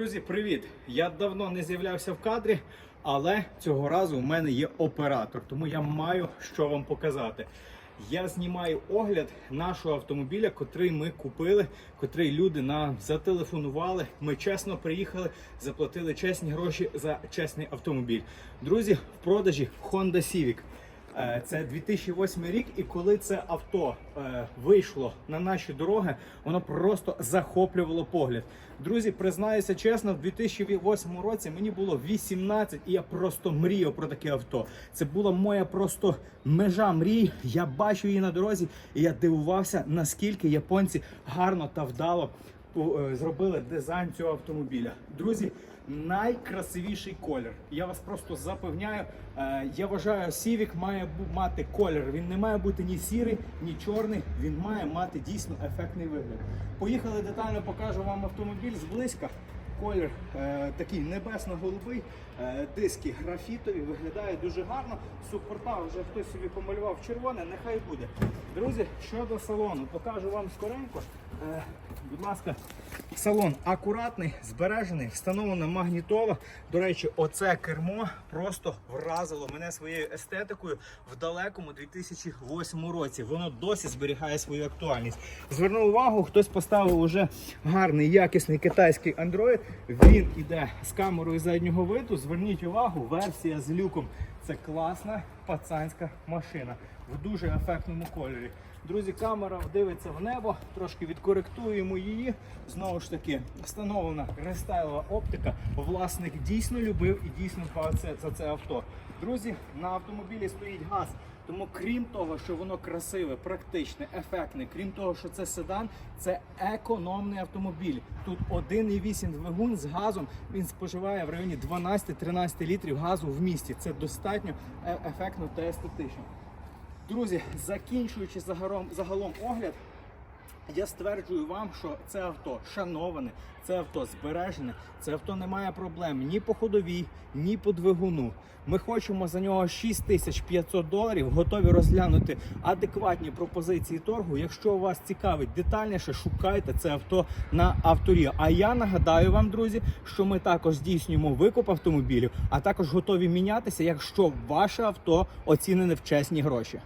Друзі, привіт! Я давно не з'являвся в кадрі, але цього разу у мене є оператор, тому я маю що вам показати. Я знімаю огляд нашого автомобіля, котрий ми купили, котрий люди нам зателефонували. Ми чесно приїхали, заплатили чесні гроші за чесний автомобіль. Друзі, в продажі Honda Civic. Е, Це 2008 рік, і коли це авто е, вийшло на наші дороги, воно просто захоплювало погляд. Друзі, признаюся чесно, в 2008 році мені було 18, і я просто мріяв про таке авто. Це була моя просто межа мрій. Я бачив її на дорозі, і я дивувався, наскільки японці гарно та вдало зробили дизайн цього автомобіля. Друзі, найкрасивіший колір. Я вас просто запевняю. е, Я вважаю, Civic має мати колір. Він не має бути ні сірий, ні чорний. Він має мати дійсно ефектний вигляд. Поїхали детально, покажу вам автомобіль зблизька. Колір е, такий небесно-голубий, е, диски графітові, виглядає дуже гарно. Супорта вже хтось собі помалював червоне, нехай буде. Друзі, щодо салону, покажу вам скоренько. Е, будь ласка, салон акуратний, збережений, встановлена магнітола. До речі, оце кермо просто вразило мене своєю естетикою в далекому 2008 році. Воно досі зберігає свою актуальність. Звернув увагу, хтось поставив уже гарний, якісний китайський Android. Він іде з камерою заднього виду. Зверніть увагу, версія з люком. Це класна пацанська машина в дуже ефектному кольорі. Друзі, камера дивиться в небо, трошки відкоректуємо її. Знову ж таки, встановлена рестайлова оптика. Власник дійсно любив і дійсно дбав за це авто. Друзі, на автомобілі стоїть газ. Тому крім того, що воно красиве, практичне, ефектне, крім того, що це седан, це економний автомобіль. Тут 1,8 двигун з газом. Він споживає в районі 12-13 літрів газу в місті. Це достатньо е- ефектно та естетично. Друзі, закінчуючи загалом огляд, я стверджую вам, що це авто шановане, це авто збережене, це авто не має проблем ні по ходовій, ні по двигуну. Ми хочемо за нього 6500 доларів, готові розглянути адекватні пропозиції торгу. Якщо вас цікавить детальніше, шукайте це авто на авторі. А я нагадаю вам, друзі, що ми також здійснюємо викуп автомобілів, а також готові мінятися, якщо ваше авто оцінене в чесні гроші.